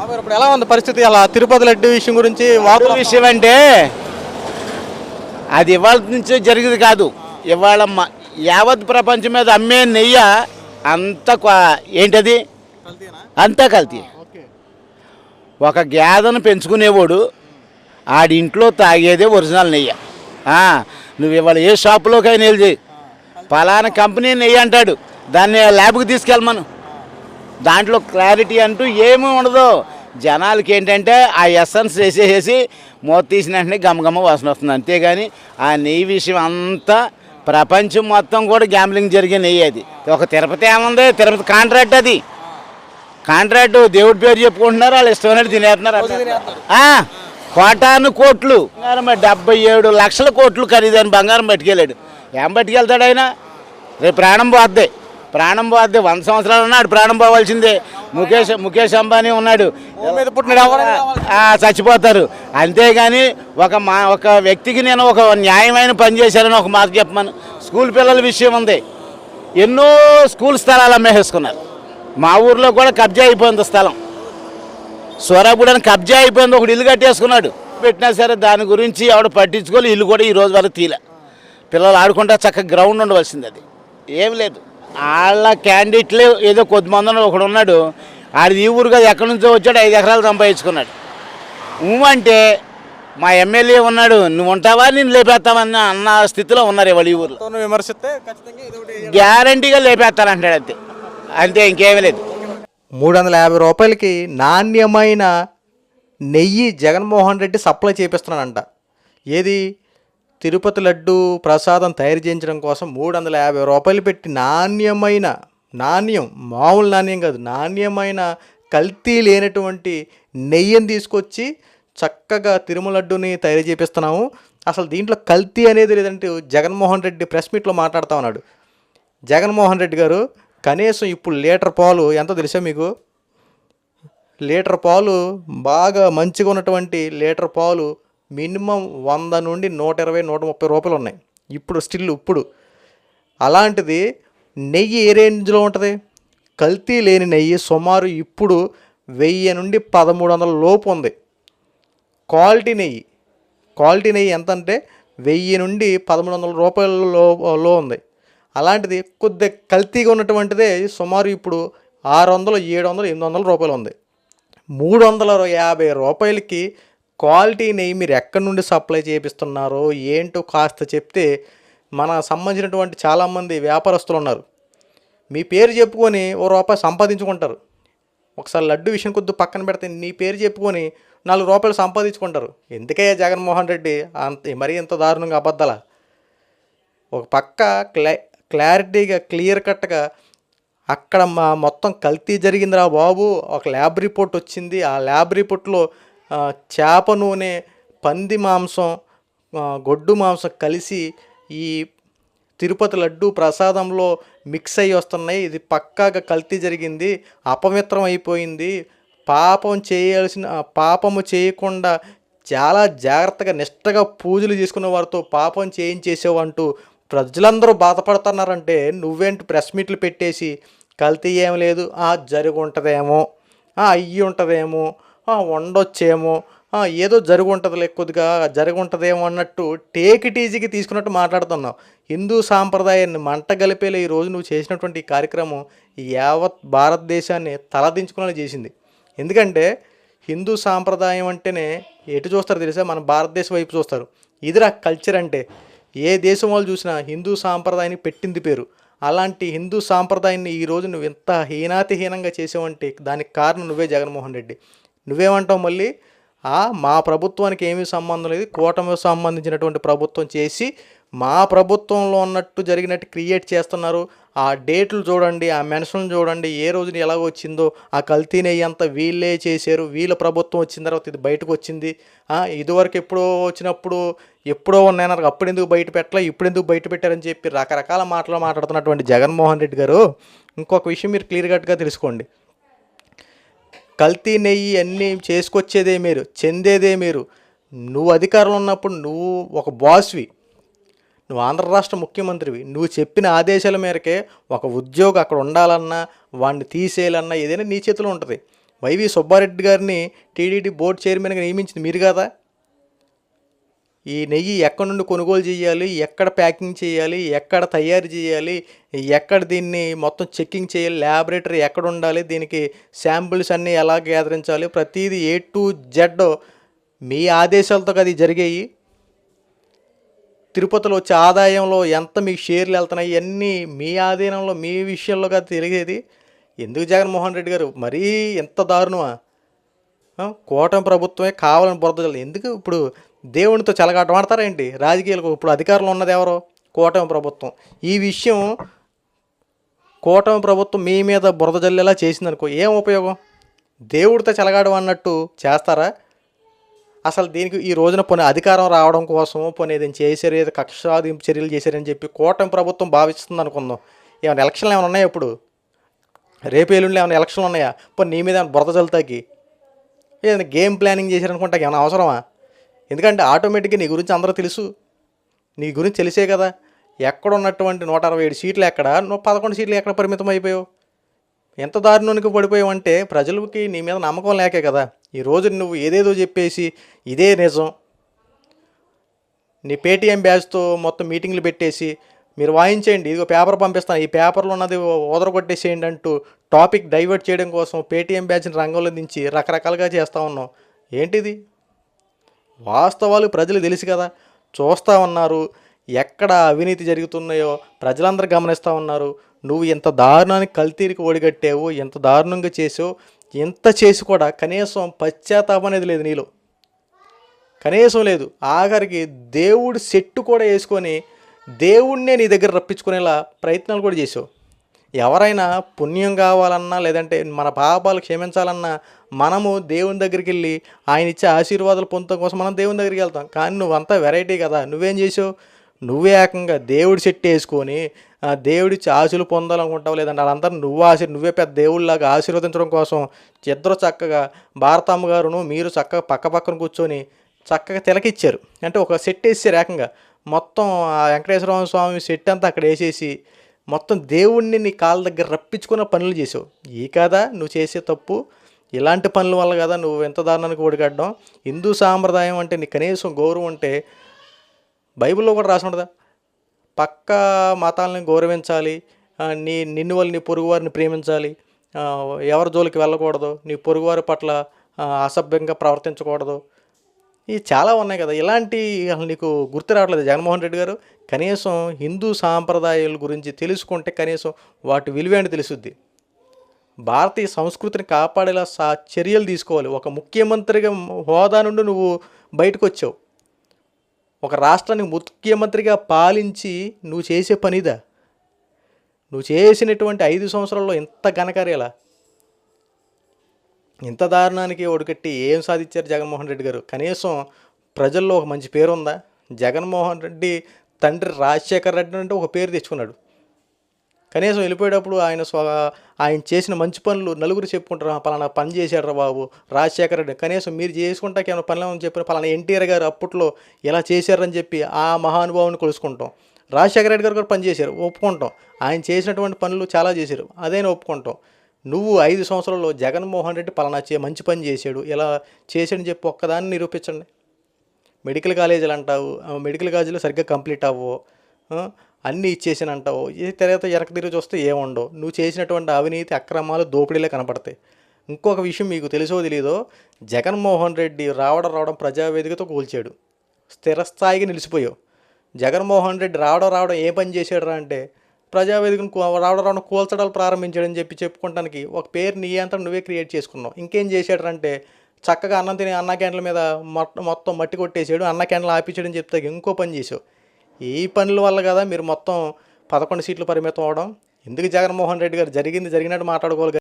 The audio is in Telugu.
ఇప్పుడు ఎలా ఉంది పరిస్థితి? అలా తిరుపతి లడ్డు విషయం గురించి వార్తలు విషయం అంటే అది ఇవాళ నుంచి జరిగింది కాదు. ఇవాళ మ- యావత్ ప్రపంచం మీద అమ్మే నెయ్య అంత క్వా- ఏంటది? అంతా కల్తీ. ఒక గేదెను పెంచుకునేవాడు ఆడింట్లో తాగేదే ఒరిజినల్ నెయ్యి. ఆ, నువ్వు ఇవాళ ఏ షాపులోకైనా వెళ్ళి పలానా కంపెనీ నెయ్యి అంటాడు. దాన్ని ల్యాబ్కి తీసుకెళ్ళమను. దాంట్లో క్లారిటీ అంటూ ఏమీ ఉండదు. జనాలకి ఏంటంటే ఆ ఎసెన్స్ వేసేసి మూత తీసిన వెంటనే గమగమ వాసన వస్తుంది. అంతేగాని ఆ నెయ్యి విషయం అంతా ప్రపంచం మొత్తం కూడా గ్యాంబ్లింగ్ జరిగే నెయ్యి అది. ఒక తిరుపతి ఏముంది? తిరుపతి కాంట్రాక్ట్ అది. కాంట్రాక్ట్ దేవుడి పేరు చెప్పుకుంటున్నారు? వాళ్ళు ఇష్టమైనట్టు తినేస్తున్నారు కోటాను కోట్లు. డెబ్బై ఏడు లక్షల కోట్లు ఖరీదైన బంగారం పట్టుకెళ్ళాడు. ఏం పట్టుకెళ్తాడు ఆయన? రేపు ప్రాణం పోద్ది. ప్రాణం పోద్ది వంద సంవత్సరాలు ఉన్నాడు ప్రాణం పోవాల్సిందే. ముఖేష్ ముఖేష్ అంబానీ ఉన్నాడు. మీద చచ్చిపోతారు. అంతేగాని ఒక మా ఒక వ్యక్తికి నేను ఒక న్యాయమైన పని చేశానని ఒక మాట చెప్పమను. స్కూల్ పిల్లల విషయం ఉంది. ఎన్నో స్కూల్ స్థలాలు అమ్మేసుకున్నారు మా ఊర్లో కూడా కబ్జా అయిపోయింది స్థలం. సోరాపుడని కబ్జా అయిపోయింది ఒకడు ఇల్లు కట్టేసుకున్నాడు. పెట్టినా సరే దాని గురించి ఎవడు పట్టించుకోవాలి ఇల్లు కూడా ఈ రోజు వరకు తీలే పిల్లలు ఆడుకుంటా చక్కగా గ్రౌండ్ ఉండవలసింది అది. ఏం లేదు. వాళ్ళ క్యాండిడేట్లే ఏదో కొద్దిమంది ఒకడు ఉన్నాడు. ఆడిది ఈ ఊరు కదా ఎక్కడి నుంచో వచ్చాడు ఐదు ఎకరాలు సంపాదించుకున్నాడు. ఊ అంటే మా ఎమ్మెల్యే ఉన్నాడు నువ్వు ఉంటావా? నేను లేపేస్తావన్న అన్న స్థితిలో ఉన్నారు ఇవాళ ఈ ఊర్లో. విమర్శిస్తే ఖచ్చితంగా ఇది ఒకటి గ్యారంటీగా లేపేస్తానంటాడు అంతే. అంతే ఇంకేమీ లేదు. మూడు వందల యాభై రూపాయలకి నాణ్యమైన నెయ్యి జగన్మోహన్ రెడ్డి సప్లై చేపిస్తున్నాడంట. ఏది? తిరుపతి లడ్డు ప్రసాదం తయారు చేయించడం కోసం మూడు వందల యాభై రూపాయలు పెట్టి నాణ్యమైన నాణ్యం మామూలు నాణ్యం కాదు నాణ్యమైన కల్తీ లేనటువంటి నెయ్యిని తీసుకొచ్చి చక్కగా తిరుమల లడ్డుని తయారు చేపిస్తున్నాము. అసలు దీంట్లో కల్తీ అనేది లేదంటే జగన్మోహన్ రెడ్డి ప్రెస్ మీట్లో మాట్లాడుతూ ఉన్నాడు. జగన్మోహన్ రెడ్డి గారు కనీసం ఇప్పుడు లీటర్ పాలు ఎంతో తెలుసా మీకు? లీటర్ పాలు బాగా మంచిగా ఉన్నటువంటి లీటర్ పాలు మినిమం వంద నుండి నూట ఇరవై నూట ముప్పై రూపాయలు ఉన్నాయి. ఇప్పుడు స్టిల్ ఇప్పుడు. అలాంటిది నెయ్యి ఏ రేంజ్లో ఉంటుంది? కల్తీ లేని నెయ్యి సుమారు ఇప్పుడు వెయ్యి నుండి పదమూడు వందల లోపు ఉంది. క్వాలిటీ నెయ్యి. క్వాలిటీ నెయ్యి ఎంత అంటే వెయ్యి నుండి పదమూడు వందల రూపాయలలో ఉంది. అలాంటిది కొద్దిగా కల్తీగా ఉన్నటువంటిదే సుమారు ఇప్పుడు ఆరు వందలు ఏడు వందలు ఎనిమిది వందల రూపాయలు ఉంది. మూడు వందల యాభై రూపాయలకి క్వాలిటీ నెయ్యి మీరు ఎక్కడి నుండి సప్లై చేపిస్తున్నారో ఏంటో కాస్త చెప్తే మన సంబంధించినటువంటి చాలామంది వ్యాపారస్తులు ఉన్నారు. మీ పేరు చెప్పుకొని ఓ రూపాయి సంపాదించుకుంటారు. ఒకసారి లడ్డు విషయం కొద్ది పక్కన పెడితే నీ పేరు చెప్పుకొని నాలుగు రూపాయలు సంపాదించుకుంటారు. ఎందుకయ్యా జగన్మోహన్ రెడ్డి? అంత మరీ ఇంత దారుణంగా అబద్ధాల? ఒక పక్క క్లా క్లారిటీగా క్లియర్ కట్గా అక్కడ మా మొత్తం కల్తీ జరిగిందిరా బాబు. ఒక ల్యాబ్ రిపోర్ట్ వచ్చింది. ఆ ల్యాబ్ రిపోర్ట్లో చేప నూనె పంది మాంసం గొడ్డు మాంసం కలిసి ఈ తిరుపతి లడ్డు ప్రసాదంలో మిక్స్ అయ్యి వస్తున్నాయి. ఇది పక్కాగా కల్తీ జరిగింది. అపవిత్రం అయిపోయింది. పాపం చేయాల్సిన పాపము చేయకుండా చాలా జాగ్రత్తగా నిష్టగా పూజలు చేసుకున్న వారితో పాపం చేయించేసావు అంటూ ప్రజలందరూ బాధపడుతున్నారంటే నువ్వేంటి ప్రెస్ మీట్లు పెట్టేసి కల్తీ ఏం లేదు. జరుగు జరిగి ఉంటుందేమో అయ్యి ఉంటుందేమో ఉండొచ్చేమో. ఏదో జరుగుంటదిలే ఉంటుందిలే కొద్దిగా జరిగి ఉంటుందేమో అన్నట్టు టేక్ ఇట్ ఈజీకి తీసుకున్నట్టు మాట్లాడుతున్నావు. హిందూ సాంప్రదాయాన్ని మంట గలిపేలా ఈ రోజు నువ్వు చేసినటువంటి ఈ కార్యక్రమం యావత్ భారతదేశాన్ని తలదించుకునేలా చేసింది. ఎందుకంటే హిందూ సాంప్రదాయం అంటేనే ఎటు చూస్తారు తెలుసా? మన భారతదేశం వైపు చూస్తారు. ఇదిరా కల్చర్ అంటే ఏ దేశం వాళ్ళు చూసినా హిందూ సాంప్రదాయాన్ని పెట్టింది పేరు. అలాంటి హిందూ సాంప్రదాయాన్ని ఈ రోజు నువ్వు ఎంత హీనాతిహీనంగా చేసావంటే దానికి కారణం నువ్వే జగన్మోహన్ రెడ్డి. నువ్వేమంటావు మళ్ళీ? మా ప్రభుత్వానికి ఏమీ సంబంధం లేదు. కూటమికి సంబంధించినటువంటి ప్రభుత్వం చేసి మా ప్రభుత్వంలో ఉన్నట్టు జరిగినట్టు క్రియేట్ చేస్తున్నారు. ఆ డేట్లు చూడండి ఆ మెన్షన్ చూడండి ఏ రోజున ఎలా వచ్చిందో ఆ కల్తీని నెయ్యి అంతా వీళ్ళే చేశారు. వీళ్ళ ప్రభుత్వం వచ్చిన తర్వాత ఇది బయటకు వచ్చింది. ఇదివరకు ఎప్పుడో వచ్చినప్పుడు ఎప్పుడో ఉన్నాయన్నారు అప్పుడు ఎందుకు బయట పెట్టలే ఇప్పుడు ఎందుకు బయట పెట్టారని చెప్పి రకరకాల మాటలు మాట్లాడుతున్నటువంటి జగన్మోహన్ రెడ్డి గారు. ఇంకొక విషయం మీరు క్లియర్ కట్గా తెలుసుకోండి. కల్తీ నెయ్యి అన్నీ చేసుకొచ్చేదే మీరు చెందేదే మీరు. నువ్వు అధికారంలో ఉన్నప్పుడు నువ్వు ఒక బాస్వి. నువ్వు ఆంధ్ర రాష్ట్ర ముఖ్యమంత్రివి. నువ్వు చెప్పిన ఆదేశాల మేరకే ఒక ఉద్యోగి అక్కడ ఉండాలన్నా వాడిని తీసేయాలన్నా ఏదైనా నీ చేతిలో ఉంటుంది. వైవి సుబ్బారెడ్డి గారిని టీడీడీ బోర్డు చైర్మన్గా నియమించింది మీరు కదా? ఈ నెయ్యి ఎక్కడ నుండి కొనుగోలు చేయాలి? ఎక్కడ ప్యాకింగ్ చేయాలి? ఎక్కడ తయారు చేయాలి? ఎక్కడ దీన్ని మొత్తం చెక్కింగ్ చేయాలి? ల్యాబొరేటరీ ఎక్కడ ఉండాలి? దీనికి శాంపుల్స్ అన్నీ ఎలా గ్యాదరించాలి ప్రతిదీ ఏ టు జెడ్ మీ ఆదేశాలతో అది జరిగాయి. తిరుపతిలో వచ్చే ఆదాయంలో ఎంత మీకు షేర్లు వెళ్తున్నాయి? ఇవన్నీ మీ ఆధీనంలో మీ విషయంలో కదా తిరిగేది ఎందుకు జగన్మోహన్ రెడ్డి గారు? మరీ ఎంత దారుణమా? కోటం ప్రభుత్వమే కావాలని బురద ఎందుకు ఇప్పుడు దేవునితో చెలగాటం ఏంటి రాజకీయాలకు ఇప్పుడు అధికారంలో ఉన్నది ఎవరో? కూటమి ప్రభుత్వం. ఈ విషయం కూటమి ప్రభుత్వం మీ మీద బురద జల్లేలా చేసిందనుకో ఏం ఉపయోగం? దేవుడితో చెలగాడం అన్నట్టు చేస్తారా? అసలు దీనికి ఈ రోజున పోనీ అధికారం రావడం కోసం పోనీ ఏదైనా చేశారు ఏదో కక్షాదింపు చర్యలు చేశారని చెప్పి కూటమి ప్రభుత్వం భావిస్తుంది అనుకుందాం. ఏమైనా ఎలక్షన్లు ఏమైనా ఉన్నాయా ఇప్పుడు? రేపు ఎల్లుండి ఏమైనా ఎలక్షన్లు ఉన్నాయా? పోనీ నీ మీద ఏమైనా బురద జల్లుతాకి? ఏదైనా గేమ్ ప్లానింగ్ చేశారనుకుంటా ఏమైనా అవసరమా? ఎందుకంటే ఆటోమేటిక్గా నీ గురించి అందరూ తెలుసు. నీ గురించి తెలిసే కదా. ఎక్కడ ఉన్నటువంటి నూట అరవై ఏడు సీట్లు ఎక్కడ? నువ్వు పదకొండు సీట్లు ఎక్కడ పరిమితం అయిపోయావు? ఎంత దారుణానికి పడిపోయావంటే ప్రజలకి నీ మీద నమ్మకం లేకే కదా. ఈ రోజు నువ్వు ఏదేదో చెప్పేసి ఇదే నిజం. నీ పేటీఎం బ్యాచ్తో మొత్తం మీటింగ్లు పెట్టేసి మీరు వాయించేయండి. ఇదిగో పేపర్ పంపిస్తాను. ఈ పేపర్లో ఉన్నది ఓదరగొట్టేసేయండి అంటూ టాపిక్ డైవర్ట్ చేయడం కోసం పేటీఎం బ్యాచ్ని రంగంలో దించి రకరకాలుగా చేస్తూ ఉన్నాం ఏంటిది? వాస్తవాలు ప్రజలు తెలుసు కదా. చూస్తూ ఉన్నారు. ఎక్కడ అవినీతి జరుగుతున్నాయో ప్రజలందరూ గమనిస్తూ ఉన్నారు. నువ్వు ఎంత దారుణానికి కల్తీరికి ఓడిగట్టావు ఎంత దారుణంగా చేసావు ఎంత చేసి కూడా కనీసం పశ్చాత్తాపం అనేది లేదు నీలో. కనీసం లేదు. ఆఖరికి దేవుడి సెట్టు కూడా వేసుకొని దేవుడినే నీ దగ్గర రప్పించుకునేలా ప్రయత్నాలు కూడా చేసావు. ఎవరైనా పుణ్యం కావాలన్నా లేదంటే మన పాపాలు క్షమించాలన్నా మనము దేవుని దగ్గరికి వెళ్ళి ఆయన ఇచ్చే ఆశీర్వాదాలు పొందడం కోసం మనం దేవుని దగ్గరికి వెళ్తాం. కానీ నువ్వంతా వెరైటీ కదా. నువ్వేం చేసావు? నువ్వే ఏకంగా దేవుడి చెట్టు వేసుకొని దేవుడి ఆశలు పొందాలనుకుంటావు లేదంటే వాళ్ళందరూ నువ్వు ఆశ నువ్వే పెద్ద దేవుళ్ళలాగా ఆశీర్వదించడం కోసం ఇద్దరు చక్కగా భారతమ్మ గారును మీరు చక్కగా పక్క పక్కన కూర్చొని చక్కగా తిలకిచ్చారు. అంటే ఒక సెట్ వేసారు ఏకంగా. మొత్తం ఆ వెంకటేశ్వర స్వామి సెట్ అంతా అక్కడ వేసేసి మొత్తం దేవుణ్ణి నీ కాళ్ళ దగ్గర రప్పించుకున్న పనులు చేసావు. ఈ కదా నువ్వు చేసే తప్పు ఇలాంటి పనుల వల్ల కదా నువ్వు ఎంత దారుణానికి ఒడిగడ్డం హిందూ సాంప్రదాయం అంటే నీ కనీసం గౌరవం అంటే బైబిల్లో కూడా రాసి ఉండదా పక్క మతాలని గౌరవించాలి నీ నిన్ను వాళ్ళు నీ పొరుగువారిని ప్రేమించాలి ఎవరి జోలికి వెళ్ళకూడదు నీ పొరుగువారి పట్ల అసభ్యంగా ప్రవర్తించకూడదు. ఇవి చాలా ఉన్నాయి కదా. ఇలాంటి అసలు నీకు గుర్తు రావట్లేదు జగన్మోహన్ రెడ్డి గారు? కనీసం హిందూ సాంప్రదాయాల గురించి తెలుసుకుంటే కనీసం వాటి విలువేంటి తెలుసుద్ది? భారతీయ సంస్కృతిని కాపాడేలా సా చర్యలు తీసుకోవాలి. ఒక ముఖ్యమంత్రిగా హోదా నుండి నువ్వు బయటకు వచ్చావు ఒక రాష్ట్రాన్ని ముఖ్యమంత్రిగా పాలించి నువ్వు చేసే పనిదా? నువ్వు చేసినటువంటి ఐదు సంవత్సరాల్లో ఇంత ఘనకార్యాలా? ఇంత దారుణానికి ఒడికట్టి ఏం సాధించారు జగన్మోహన్ రెడ్డి గారు? కనీసం ప్రజల్లో ఒక మంచి పేరు ఉందా జగన్మోహన్ రెడ్డి తండ్రి రాజశేఖర్ రెడ్డి అంటే ఒక పేరు తెచ్చుకున్నాడు. కనీసం వెళ్ళిపోయేటప్పుడు ఆయన స్వ ఆయన చేసిన మంచి పనులు నలుగురు చెప్పుకుంటారు. పలానా పని చేశాడు బాబు రాజశేఖర రెడ్డి. కనీసం మీరు చేసుకుంటాక ఏమైనా పనులు అని చెప్పిన పలానా ఎన్టీఆర్ గారు అప్పట్లో ఇలా చేశారని చెప్పి ఆ మహానుభావుని కొలుసుకుంటాం. రాజశేఖర రెడ్డి గారు కూడా పనిచేశారు ఒప్పుకుంటాం. ఆయన చేసినటువంటి పనులు చాలా చేశారు అదే ఒప్పుకుంటాం. నువ్వు ఐదు సంవత్సరాల్లో జగన్మోహన్ రెడ్డి పలానా చే మంచి పని చేశాడు. ఇలా చేశాడని చెప్పి ఒక్కదాన్ని నిరూపించండి. మెడికల్ కాలేజీలు అంటావు ఆ మెడికల్ కాలేజీలో సరిగ్గా కంప్లీట్ అవ్వవు అన్నీ ఇచ్చేసాను అంటావు ఈ తర్వాత వెనక తిరిగి చూస్తే ఏముండవు. నువ్వు చేసినటువంటి అవినీతి అక్రమాలు దోపిడీలే కనపడతాయి. ఇంకొక విషయం మీకు తెలుసో తెలీదో జగన్మోహన్ రెడ్డి రావడం రావడం ప్రజావేదికతో కూల్చాడు. స్థిరస్థాయికి నిలిచిపోయావు. జగన్మోహన్ రెడ్డి రావడం రావడం ఏ పని చేశాడు రా అంటే ప్రజావేదికను రావడం రావడం కూల్చడాలు ప్రారంభించాడని చెప్పి చెప్పుకోవడానికి ఒక పేరు నీ అంతా నువ్వే క్రియేట్ చేసుకున్నావు. ఇంకేం చేశాడంటే చక్కగా అన్నం తిని అన్న క్యాండ్ల మీద మొత్తం మొత్తం మట్టి కొట్టేసాడు అన్న క్యాండ్లు ఆపించాడని చెప్తే ఇంకో పని చేసావు ఈ పనుల వల్ల కదా మీరు మొత్తం పదకొండు సీట్లు పరిమితం అవడం. ఎందుకు జగన్మోహన్ రెడ్డి గారు జరిగింది జరిగినట్టు మాట్లాడుకోవాలి